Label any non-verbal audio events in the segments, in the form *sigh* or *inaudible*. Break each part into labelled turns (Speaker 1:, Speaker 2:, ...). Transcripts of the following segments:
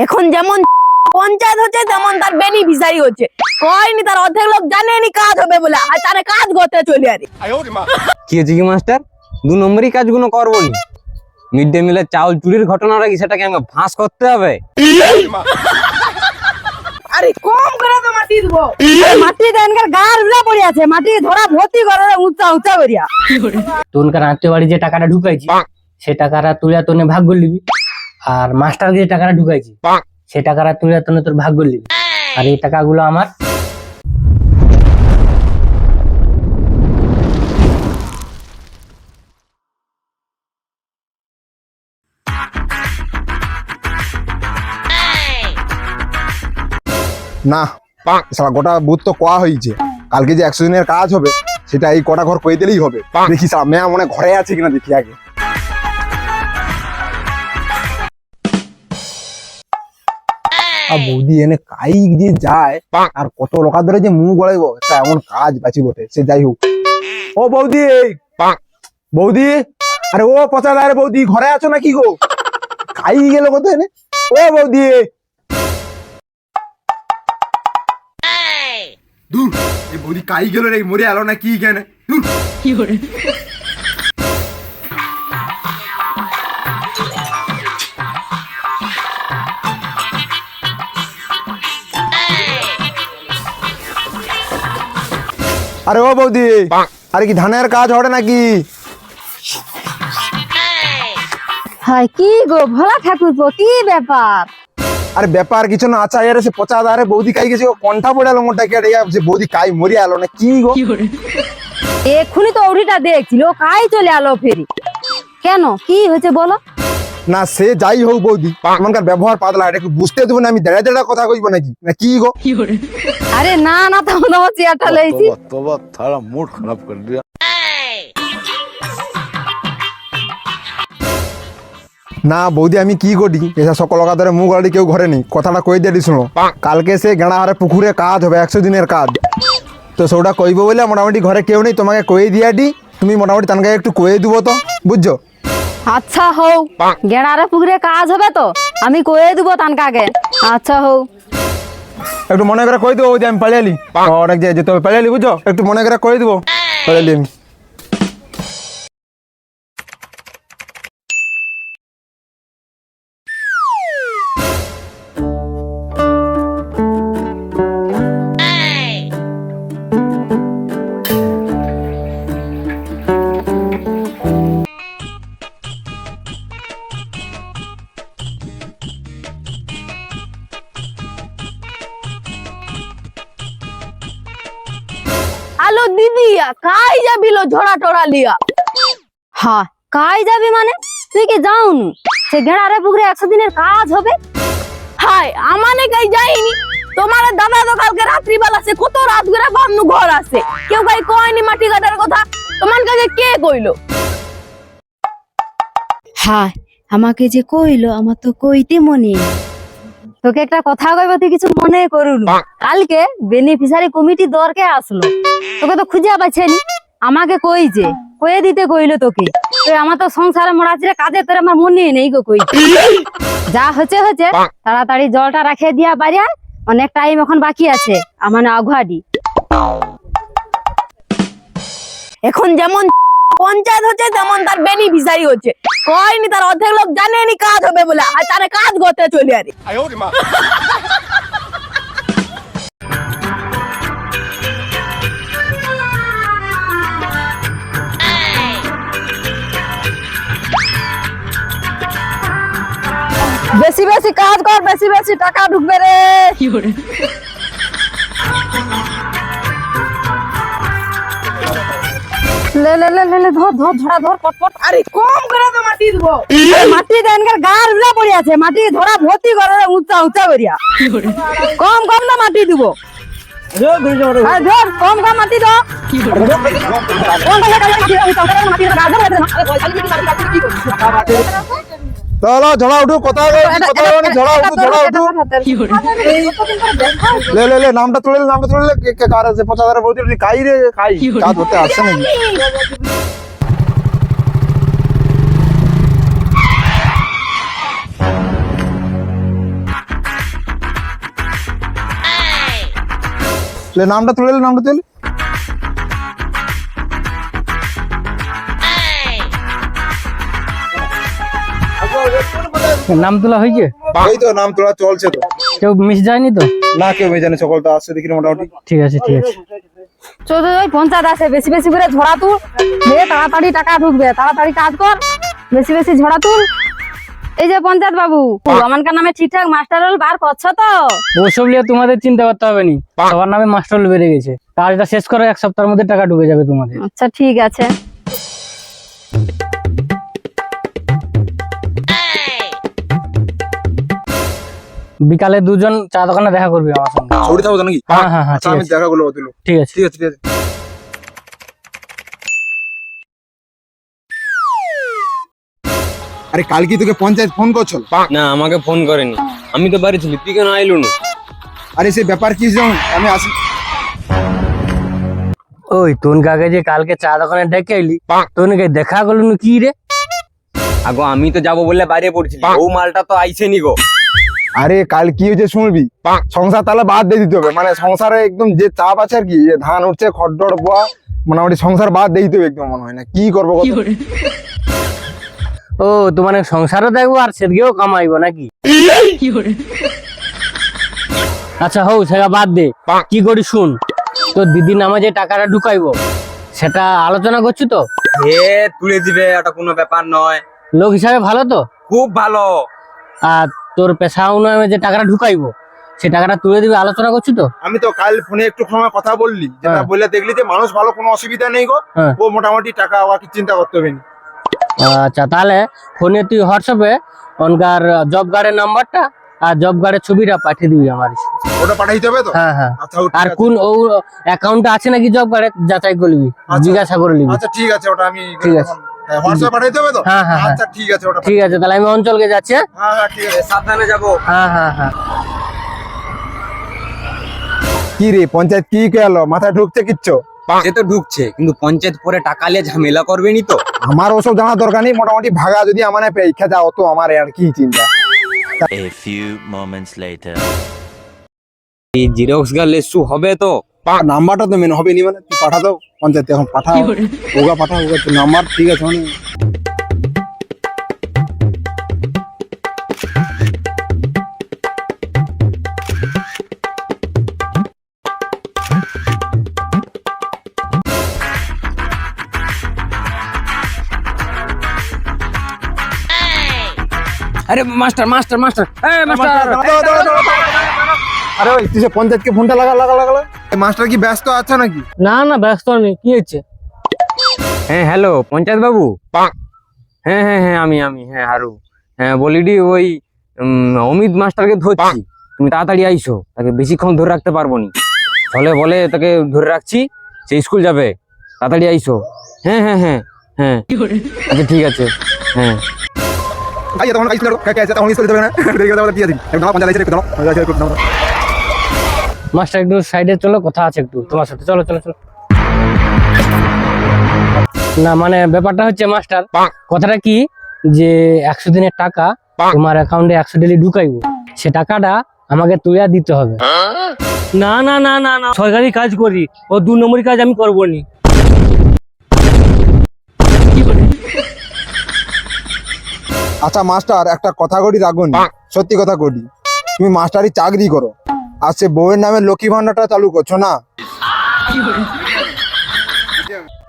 Speaker 1: এখন যেমন *laughs* পঞ্চায়েত হচ্ছে তেমন তার বেনিফিসারি হচ্ছে। কয়নি তার অর্ধেক লোক জানেনি কাজ হবে বলে আর তারা কাজ করতে চলে আরে
Speaker 2: কি হয়েছে কি মাস্টার? দু নম্বরই কাজগুলো করব নি। মিড ডে মিলের চাউল চুরির ঘটনাটা কি সেটাকে আমাকে ফাঁস করতে হবে? *laughs*
Speaker 1: আরে কম করে তো মাটি দেবো। মাটি দেনকার গার উড়ে পড়ে আছে মাটি ধরা ভর্তি করে উঁচা উঁচা করিয়া।
Speaker 3: তোনকার আত্মীয় বাড়ি যে টাকাটা ঢুকাইছি সে টাকাটা তুলে তোনে ভাগ করে নিবি। আর মাস্টার যে টাকাটা ঢুকাইছি সে টাকাটা তুলে তোনে তোর ভাগ করলি আর এই টাকাগুলো আমার।
Speaker 4: না সারা গোটা বুথ তো কোয়া হয়েছে কালকে যে একশো দিনের কাজ হবে সেটা এই কটা ঘর কয়ে দিলেই হবে। দেখি সারা মেয়া মনে হয় ঘরে আছে কিনা দেখি আগে। বৌদি এনে কাই যে যায় আর কত লোকা ধরে যে মুখ গড়াইব একটা এমন কাজ বাঁচি বটে সে যাই হোক। ও বৌদি বৌদি আরে ও পচা আরে বৌদি ঘরে আছো নাকি গো? কাই গেল কত এনে ও বৌদি। দূর বৌদি কাই গেল রে মরে আলো না কি কেন দূর আরে ও বৌদি আরে কি ধানের কাজ হবে নাকি?
Speaker 1: কি গো ভোলা ঠাকুর কি ব্যাপার?
Speaker 4: আরে ব্যাপার কিছু না আচ্ছা আরে সে পচা আরে বৌদি কাই গেছে ও কণ্ঠা পড়ে আলো মোটা কেটে যে বৌদি কাই মরে আলো না কি গো?
Speaker 1: এক্ষুনি তো ওড়িটা দেখছিল কাই চলে আলো ফেরি। কেন? কি হয়েছে বলো?
Speaker 4: না সে যাই হোক বৌদি এমনকার ব্যবহার পাতলা এটা একটু বুঝতে দেবো না আমি দাঁড়া দাঁড়া কথা কইব নাকি? না কি গো?
Speaker 1: আরে না না তখন তোমার চেয়ারটা
Speaker 5: লেগেছি। তোবা থারা মুড খারাপ করে দিয়া
Speaker 4: না বৌদি আমি কি করি? এসা সকল কাতারে মুখ আড়ি কেউ ঘরে নেই। কথাটা কই দিয়ে শুনো। কালকে সে গেঁড়া হারে পুকুরে কাজ হবে একশো দিনের কাজ। তো সেটা কইব বলে মোটামুটি ঘরে কেউ নেই তোমাকে কয়ে দিয়াটি তুমি মোটামুটি তানকে একটু কয়ে দিব তো বুঝছ?
Speaker 1: আচ্ছা হও। গেড়ারে পুকুরে কাজ হবে তো। আমি কয়ে দিব তানকাকে। আচ্ছা হও।
Speaker 4: একটু মনে করে কই দেবো যে আমি পালিয়ে অনেক যে যেতে হবে পালিয়ে বুঝছ? একটু মনে করে কই দেবো। পালিয়ে এলি আমি।
Speaker 1: ঝোড়া টোড়া লিয়া। হ্যাঁ যাবি মানে? তুই কি সে গেড়ারে পুকুরে একশো দিনের কাজ হবে? হাই আমানে কাই যাইনি তোমার দাদা তো কালকে রাত্রিবেলা সে কত রাত করে বামনু ঘর আছে। কেউ কাই কয়নি মাটি কাটার কথা? তোমার কাছে কে
Speaker 6: হায়, আমাকে যে কইলো, আমার তো কইতে মনে
Speaker 1: তোকে একটা কথা কইব, তুই কিছু মনে করুন। কালকে বেনিফিসারি কমিটি দরকে আসলো। তোকে তো খুঁজে পাচ্ছেনি। আমাকে কইছে কয়ে দিতে কইলো তোকে। তো আমার তো সংসারে মোড়াচিরে কাজে তোর আমার মনে নেই গো কই। যা হচ্ছে হচ্ছে তাড়াতাড়ি জলটা রাখে দিয়া পারিয়া অনেক টাইম এখন বাকি আছে আমার আগুয়াডি। এখন যেমন পঞ্চায়েত হচ্ছে তেমন তার বেনিফিসারি হচ্ছে। কয়নি তার অর্ধেক লোক জানেনি কাজ হবে বলে আর তারা কাজ করতে চলে আরে। বেশি টাকা ঢুকবে রে। লে লে লে লে লে ধর ধর ধরা ধর পট পট। আরে কম করে তো মাটি দেবো। মাটি দেনকার গার উড়ে পড়ে আছে মাটি ধরা ভর্তি করে উঁচা উঁচা করিয়া। কম কম না মাটি দিব। আরে ধর কম কম মাটি দাও কম কম মাটি দাও
Speaker 4: চলো ঝড়া উঠু কথা কথা ঝড়া উঠু ঝড়া উঠু। লে লে লে নামটা তুলে নামটা তুলে কে কার আছে? পচা ধরে খাই রে? খাই কাজ হতে আসছে নাকি? নামটা তুলে নামটা তুলে
Speaker 3: নাম তোলা হয়েছে?
Speaker 4: এই তো নাম তোলা চলছে তো।
Speaker 3: কেউ মিস যায়নি তো?
Speaker 4: না কেউ জানে সকল তো আসছে দেখি মোটামুটি।
Speaker 3: ঠিক আছে ঠিক আছে।
Speaker 1: চোদ্দ ওই পঞ্চায়েত আছে বেশি বেশি করে ঝড়া তুল। তাড়াতাড়ি টাকা ঢুকবে তাড়াতাড়ি কাজ কর। বেশি বেশি ঝড়া তুল। এই যে পঞ্চায়েত বাবু আমানকার নামে ঠিকঠাক মাস্টার রোল বার করছ তো?
Speaker 3: ওসব নিয়ে তোমাদের চিন্তা করতে হবে নি। সবার নামে মাস্টার বেড়ে গেছে। কাজটা শেষ করে এক সপ্তাহের মধ্যে টাকা ঢুকে যাবে তোমাদের।
Speaker 1: আচ্ছা ঠিক আছে।
Speaker 3: বিকালে দুজন চা দোকানে দেখা করবি আমার সঙ্গে।
Speaker 4: ছড়ি থাকো তো নাকি?
Speaker 3: হ্যাঁ হ্যাঁ হ্যাঁ
Speaker 4: আচ্ছা
Speaker 3: ঠিক
Speaker 4: আমি
Speaker 3: আছে।
Speaker 4: দেখা করব তুলো
Speaker 3: ঠিক আছে।
Speaker 4: ঠিক আছে ঠিক আছে। আরে কালকে তোকে পঞ্চায়েত ফোন করছিল?
Speaker 2: না আমাকে ফোন করেনি। আমি তো বাড়ি ছিলি তুই কেন আইলু না?
Speaker 4: আরে সে ব্যাপার কি জানো? আমি আসি।
Speaker 3: ওই তোন কাকে যে কালকে চা দোকানে ডেকে এলি তোনকে দেখা করলু না কি রে?
Speaker 2: আগো আমি তো যাব বলে বাইরে পড়ছিলি। ও মালটা তো আইসেনি গো।
Speaker 4: আরে কাল কি হয়েছে শুনবি? সংসার তাহলে বাদ দিয়ে দিতে হবে। মানে সংসারে একদম যে চাপ আছে আর কি যে ধান উঠছে খড়ডড় বোয়া মোটামুটি সংসার বাদ দিয়ে দিতে হবে একদম মনে হয় না। কি করব
Speaker 3: ও তো মানে সংসারও দেখব আর সেদিকেও কামাইবো নাকি? আচ্ছা হও সেটা বাদ দে। কি করি শুন? তোর দিদি নামে যে টাকাটা ঢুকাইবো সেটা আলোচনা করছি তো?
Speaker 2: হে তুলে দিবে ওটা কোনো ব্যাপার নয়।
Speaker 3: লোক হিসাবে ভালো তো?
Speaker 2: খুব ভালো।
Speaker 3: আর তোর পেশা উন্নয়নে যে টাকাটা ঢুকাইবো সে টাকাটা তুলে দিবে আলোচনা করছি তো
Speaker 4: আমি তো কাল ফোনে একটু সময় কথা বললি যেটা
Speaker 3: হ্যাঁ।
Speaker 4: বললে দেখলি যে মানুষ ভালো কোনো অসুবিধা নেই গো
Speaker 3: হ্যাঁ।
Speaker 4: ও মোটামুটি টাকা ওকে চিন্তা করতে হবে
Speaker 3: আচ্ছা তাহলে ফোনে তুই হোয়াটসঅ্যাপে ওনকার জব কার্ডের নাম্বারটা আর জব কার্ডের ছবিটা পাঠিয়ে দিবি আমার
Speaker 4: ওটা পাঠাইতে হবে তো
Speaker 3: হ্যাঁ হ্যাঁ
Speaker 4: আচ্ছা
Speaker 3: আর কোন ও অ্যাকাউন্টটা আছে নাকি জব কার্ডে যাচাই করবি
Speaker 4: আচ্ছা।
Speaker 3: জিজ্ঞাসা করে নিবি
Speaker 4: আচ্ছা ঠিক আছে ওটা আমি
Speaker 3: ঠিক আছে।
Speaker 4: হোয়াটসঅ্যাপ পাঠাইতে হবে তো?
Speaker 3: হ্যাঁ, হ্যাঁ, হ্যাঁ।
Speaker 4: আচ্ছা ঠিক আছে ওটা
Speaker 3: ঠিক আছে তাহলে আমি অঞ্চলকে যাচ্ছি হ্যাঁ?
Speaker 4: হ্যাঁ হ্যাঁ ঠিক আছে
Speaker 2: সাবধানে যাব।
Speaker 3: হ্যাঁ হ্যাঁ হ্যাঁ।
Speaker 4: কি রে পঞ্চায়েত কি গেল মাথায় ঢুকছে কিচ্ছু?
Speaker 2: সে তো ঢুকছে কিন্তু পঞ্চায়েত পরে টাকা নিয়ে ঝামেলা করবেনি তো।
Speaker 4: আমার ওসব জানার দরকার নেই মোটামুটি ভাগা যদি আমার পেয়ে খেতে অত আমার আর কি চিন্তা।
Speaker 5: A few moments later.
Speaker 2: এই জিরক্স গাল লেসু হবে তো?
Speaker 4: নাম্বারটা তো মেন হবে নি মানে তুই পাঠা দাও পঞ্চায়েত এখন পাঠাও ওগা পাঠাও ওগা নাম্বার ঠিক আছে মানে।
Speaker 2: আরে মাস্টার মাস্টার মাস্টার মাস্টার।
Speaker 4: আরে ওই তুই পঞ্চায়েতকে ফোনটা লাগা লাগা লাগা। মাস্টার কি ব্যস্ত আছে নাকি?
Speaker 3: না না ব্যস্ত নেই। কি হচ্ছে
Speaker 2: হ্যাঁ হ্যালো পঞ্চায়েত বাবু? হ্যাঁ হ্যাঁ হ্যাঁ আমি আমি হ্যাঁ হারু। হ্যাঁ বলিডি ওই অমিত মাস্টারকে ধরছি। তুমি তাড়াতাড়ি আইসো তাকে বেশিক্ষণ ধরে রাখতে পারব নি। ফলে বলে তাকে ধরে রাখছি সে স্কুল যাবে। তাড়াতাড়ি আইসো। হ্যাঁ হ্যাঁ হ্যাঁ হ্যাঁ। আচ্ছা ঠিক আছে হ্যাঁ।
Speaker 4: আই তখন আইছিল কে কে আছে? তখন স্কুল যাবে না। দেখে দাও দিয়ে দিন একদম পঞ্চায়েত দাও পঞ্চায়েত দাও
Speaker 3: মাস্টার একটু সাইডে চলো কথা আছে একটু তোমার সাথে। চলো চলো চলো। না মানে ব্যাপারটা হচ্ছে মাস্টার কথাটা কি? যে একশো দিনের টাকা তোমার অ্যাকাউন্টে একশো ডেলি ঢুকাইবো। সে টাকাটা আমাকে তুলে দিতে হবে। না না না না না। সরকারি কাজ করি। ও দু নম্বরই কাজ আমি করব নি।
Speaker 4: আচ্ছা মাস্টার একটা কথা করি রাখুন। সত্যি কথা করি। তুমি মাস্টারি চাকরি করো। আর সে বউয়ের নামে লক্ষ্মী ভান্ডারটা চালু করছ না?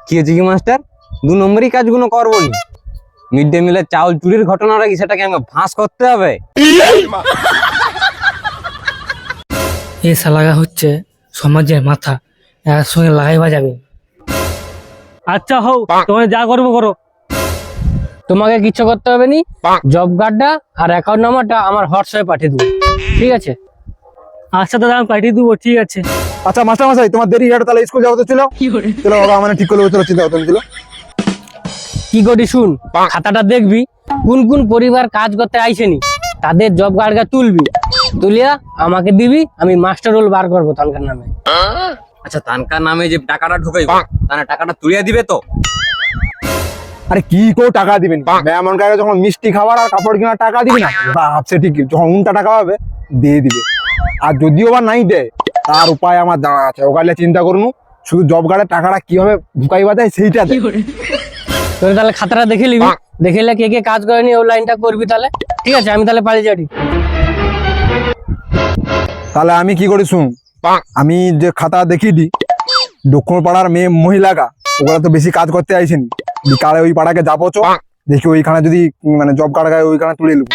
Speaker 2: কি হয়েছে কি মাস্টার? দু নম্বরই কাজগুলো করব নি। মিড ডে মিলের চাউল চুরির ঘটনাটা কি সেটাকে আমাকে ফাঁস করতে হবে?
Speaker 3: এই সালাগা হচ্ছে সমাজের মাথা এর সঙ্গে লাগাইবা যাবে আচ্ছা হও তোমার যা করব করো। তোমাকে কিছু করতে হবে নি জব কার্ডটা আর অ্যাকাউন্ট নাম্বারটা আমার হোয়াটসঅ্যাপে পাঠিয়ে দেবো। ঠিক আছে? আচ্ছা দাদা আমি পাঠিয়ে দেবো ঠিক আছে।
Speaker 4: আচ্ছা মাস্টার মশাই তোমার দেরি হয়ে গেলো, তাহলে স্কুল যাব তো ছিল চলো বাবা মানে ঠিক করলে চলো চিন্তা করতে ছিল
Speaker 3: কি করি শুন খাতাটা দেখবি কোন কোন পরিবার কাজ করতে আইসেনি তাদের জব কার্ডটা তুলবি। তুলিয়া আমাকে দিবি আমি মাস্টার রোল বার করব তানকার নামে।
Speaker 2: আচ্ছা তানকার নামে যে টাকাটা ঢুকাই তাহলে টাকাটা তুলিয়ে দিবে তো?
Speaker 4: আরে কি কেউ টাকা দিবেন? এমন কাছে যখন মিষ্টি খাবার আর কাপড় কেনার টাকা দিবি না? ভাবছে ঠিক যখন উনটা টাকা হবে দিয়ে দিবে। আর যদিও বা নাই দেয় তার উপায় আমার জানা আছে। ওখানে চিন্তা করুন শুধু জব কার্ডের টাকাটা কীভাবে ঢুকাইবা যায় সেইটা দেখ।
Speaker 3: তোর তাহলে খাতাটা দেখে নিবি। দেখে নিলে কে কে কাজ করেনি ওই লাইনটা করবি তাহলে। ঠিক আছে আমি তাহলে পালিয়ে যাই
Speaker 4: তাহলে আমি কি করি শুন? আমি যে খাতা দেখিয়ে দিই দক্ষিণ পাড়ার মেয়ে মহিলাকা ওগুলা তো বেশি কাজ করতে আইসেনি। বিকালে ওই পাড়াকে যাব চো দেখি ওইখানে যদি মানে জব কার্ড ওইখানে তুলে নেব।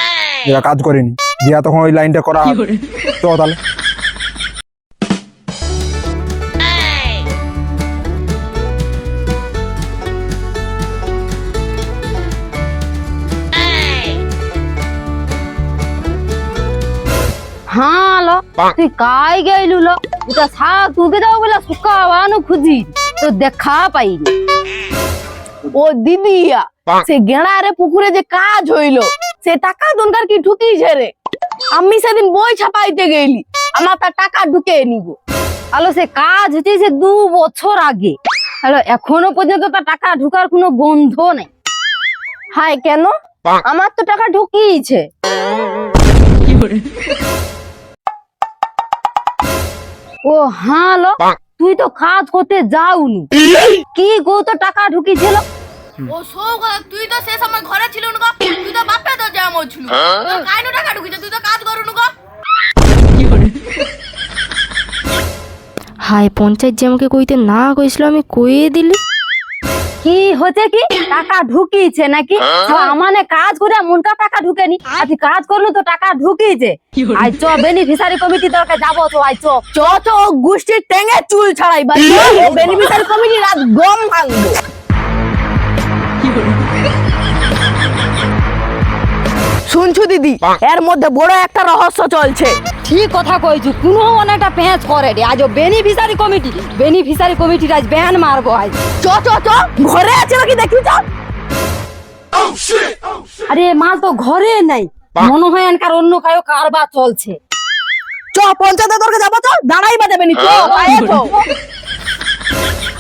Speaker 4: যেটা কাজ করেনি। দিয়া তখন ওই লাইনটা করা হবে। চ তাহলে
Speaker 1: হ্যাঁ লো তুই কাই গেলু লো এটা শাক তুকে যাও বলে শুকাওয়ানো খুঁজি তো দেখা পাইনি
Speaker 7: ও দিদিয়া সে গেঁড়ারে পুকুরে যে কাজ হইল সে টাকা দনকার কি ঢুকিয়েছে রে আমি সেদিন বই ছাপাইতে গেলি আমার তার টাকা ঢুকে নিব।
Speaker 1: আলো সে কাজ হচ্ছে দু বছর আগে। হ্যালো এখনও পর্যন্ত তার টাকা ঢুকার কোনো গন্ধ নেই।
Speaker 7: হায় কেন? আমার তো টাকা ঢুকিয়েছে।
Speaker 1: ও হ্যাঁ লো তুই তো কাজ করতে যাওনি। কি গো তো টাকা ঢুকিয়েছিল?
Speaker 7: ও সব তুই তো সে সময় ঘরে ছিল না তুই তো বাপে তো যেমন ছিল। কাইনো টাকা ঢুকিয়েছে তুই তো কাজ করুন গো
Speaker 6: হাই পঞ্চায়েত যে আমাকে কইতে না কইছিল আমি কইয়ে দিলি?
Speaker 1: কি হচ্ছে কি? টাকা ঢুকিয়েছে নাকি? আমানে কাজ করে মনটা টাকা ঢুকেনি আজ কাজ করলু তো টাকা ঢুকিয়েছে। আই চ বেনিফিসারি কমিটি দরকার যাব তো আই চ।
Speaker 7: চ চ গোষ্ঠীর টেঙে চুল ছাড়াই বা বেনিফিশিয়ারি কমিটি রাত গম ভাঙবো। শুনছু দিদি? এর মধ্যে বড় একটা রহস্য চলছে।
Speaker 1: ঠিক কথা কইছু কোনো অনেকটা পেঁচ করে রে। আজ বেনিফিসারি কমিটি বেনিফিসারি কমিটি আজ ব্যান মারবো আজ।
Speaker 7: চ চ চ ঘরে আছে নাকি দেখি চ
Speaker 1: আরে মাল তো ঘরে নাই। মনে হয় এনকার অন্য কায়ো কারবার চলছে।
Speaker 7: চ পঞ্চায়েতের দরকার যাব তো? দাঁড়াই বা দেবেনি চ পায়ে চ।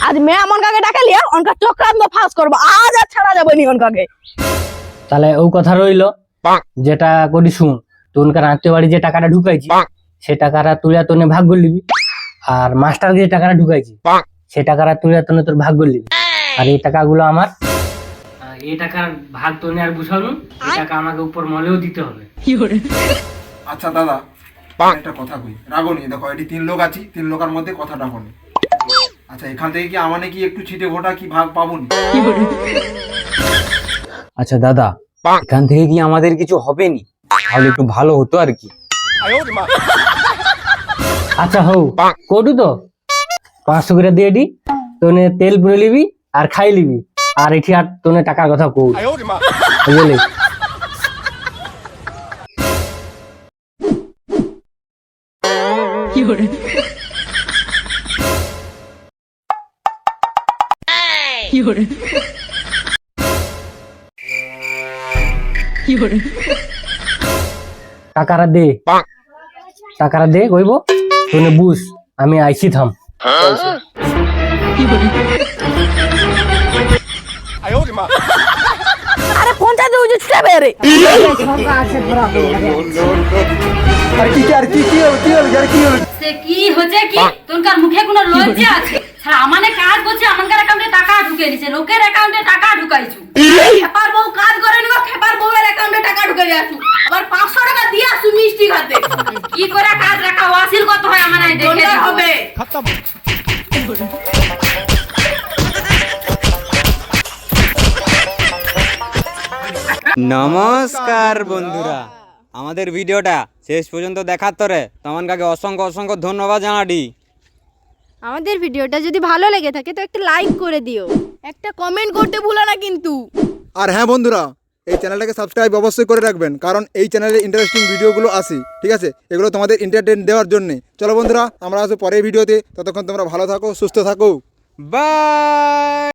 Speaker 7: আজ মেয়ে আমন কাকে ডাকে লিয়া? অনকা চক্রান্ত ফাঁস করব। আজ আর ছাড়া যাবে নি অনকাকে।
Speaker 3: তাহলে ও কথা রইল। যেটা করি শুন তোনকার আত্মীয় বাড়ি যে টাকাটা ঢুকাইছি সে টাকাটা তুলে তোনে ভাগ করে নিবি। আর মাস্টার যে টাকাটা ঢুকাইছি সে টাকাটা তুলে তোনে তোর ভাগ করে নিবি। আর এই টাকাগুলো আমার এই টাকার ভাগ তোনে আর বুঝানো এই টাকা আমাকে উপর মলেও দিতে হবে।
Speaker 4: আচ্ছা দাদা একটা কথা কই রাগনি দেখো এটি তিন লোক আছি তিন লোকের মধ্যে কথাটা বলি। আচ্ছা এখান থেকে কি আমানে কি একটু ছিটে ভোটা কি ভাগ পাবনি
Speaker 2: আচ্ছা দাদা এখান থেকে কি আমাদের কিছু হবে নি তাহলে একটু ভালো হতো আর কি।
Speaker 3: আচ্ছা হও কটু তো? পাঁচশো করে দিয়ে দি তোনে তেল পুরে নিবি আর খাই লিবি আর এটি আর তোনে টাকার কথা কৌ বুঝলি টাকারা দে। টাকারা দে কইব? তোনে বুঝ আমি আইছি থাম।
Speaker 7: আরে পঞ্চায়েতে ওই যে ছুটে বেরে
Speaker 4: আর কি আর কি কি হলো কি হলো কি হলো?
Speaker 1: সে কি হচ্ছে কি? তোনকার মুখে কোনো লজ্জা আছে? ছাড়া আমানে কাজ করছে আমানকার অ্যাকাউন্টে টাকা ঢুকে দিছে লোকের অ্যাকাউন্টে টাকা ঢুকাইছু?
Speaker 7: খেপার বউ কাজ করে নিব খেপার বউয়ের অ্যাকাউন্টে টাকা আসু। আবার পাঁচশো টাকা দিয়ে আসু মিষ্টি খাতে।
Speaker 1: কি করে কাজ রাখা? ওয়াসিল কত হয় আমানে দেখে।
Speaker 7: হবে।
Speaker 2: নমস্কার বন্ধুরা। আমাদের ভিডিওটা শেষ পর্যন্ত দেখার তরে তমন কাকে অসংখ্য অসংখ্য ধন্যবাদ জানাডি
Speaker 6: আমাদের ভিডিওটা যদি ভালো লেগে থাকে তো একটা লাইক করে দিও।
Speaker 7: একটা কমেন্ট করতে ভুলো না কিন্তু।
Speaker 4: আর হ্যাঁ বন্ধুরা, এই চ্যানেলটাকে সাবস্ক্রাইব অবশ্যই করে রাখবেন, কারণ এই চ্যানেলে ইন্টারেস্টিং ভিডিওগুলো আসে, ঠিক আছে? এগুলো তোমাদের এন্টারটেন দেওয়ার জন্যে। চলো বন্ধুরা, আমরা আসব পরের ভিডিওতে। ততক্ষণ তোমরা ভালো থাকো, সুস্থ থাকো।
Speaker 2: বাই